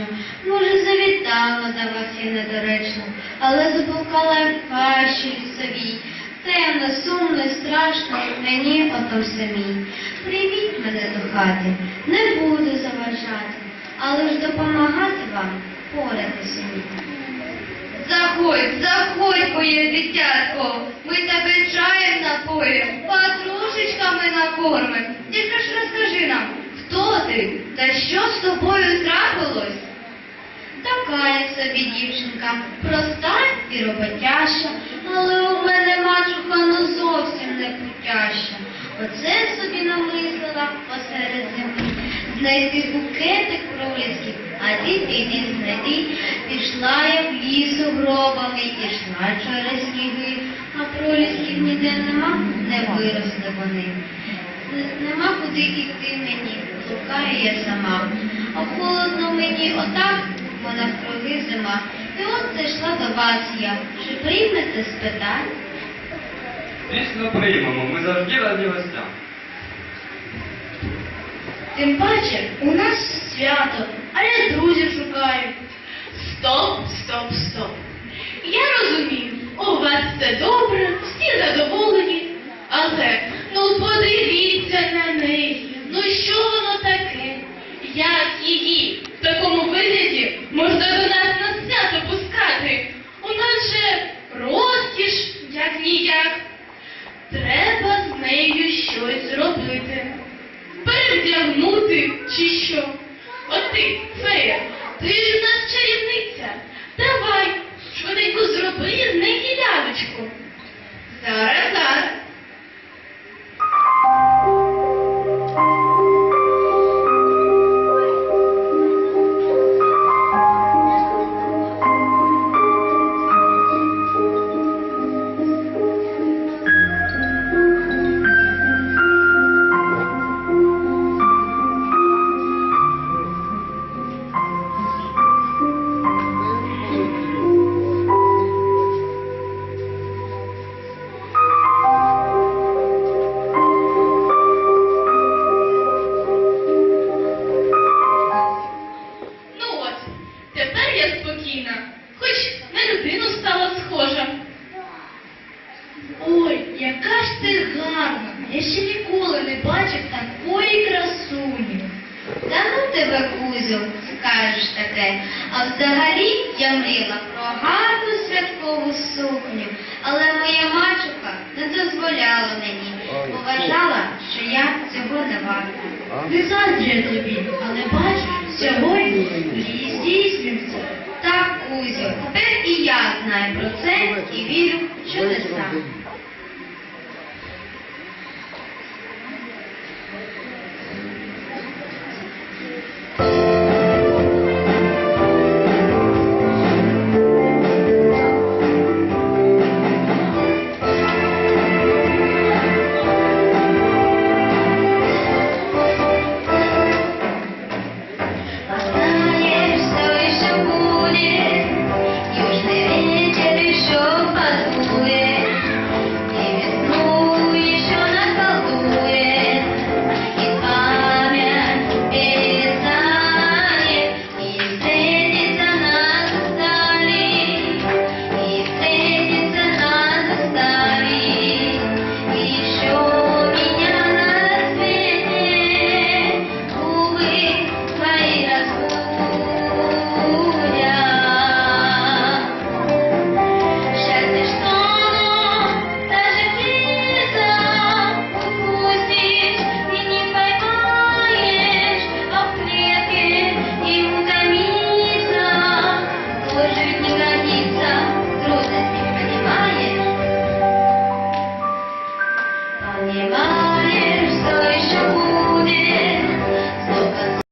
сердечно. Може, завітала до вас я недоречно, але заблукала я в лісовій. Темно, сумно, і страшно мені ото самій. Прийміть мене до хати, не буду заважати, але ж допомагати вам поратися мені. Заходь, заходь, моє дитятко, ми тебе чаєм напоїм, патрушечками накормим. Тільки ж розкажи нам, хто ти та що з тобою трапилось? Така собі дівчинка, проста і роботяща, але у мене мачуха ну зовсім не путяща. Оце собі намислила посеред землі. Знайти букетик пролісків, а ті піді знайти. Пішла я в лісу гробами, ішла через сніги, а пролісків ніде нема, не виросли вони. Нема куди йти мені, блукаю я сама. А холодно мені отак, бо навкруги зима. І от зайшла до вас я. Чи приймете спитань? Звісно, приймемо, ми завжди раді гостям. Тим паче, у нас свято, а я друзів шукаю. Стоп, стоп, стоп. Я розумію, у вас все добре, тебе, Кузю, скажеш таке. А взагалі я мріяла про гарну святкову сукню, але моя мачуха не дозволяла мені, бо вважала, що я цього не варта. Не заздрю тобі, але бачиш, сьогодні мрії здійснюються. Так, Кузю, тепер і я знаю про це і вірю, що не сам. fun.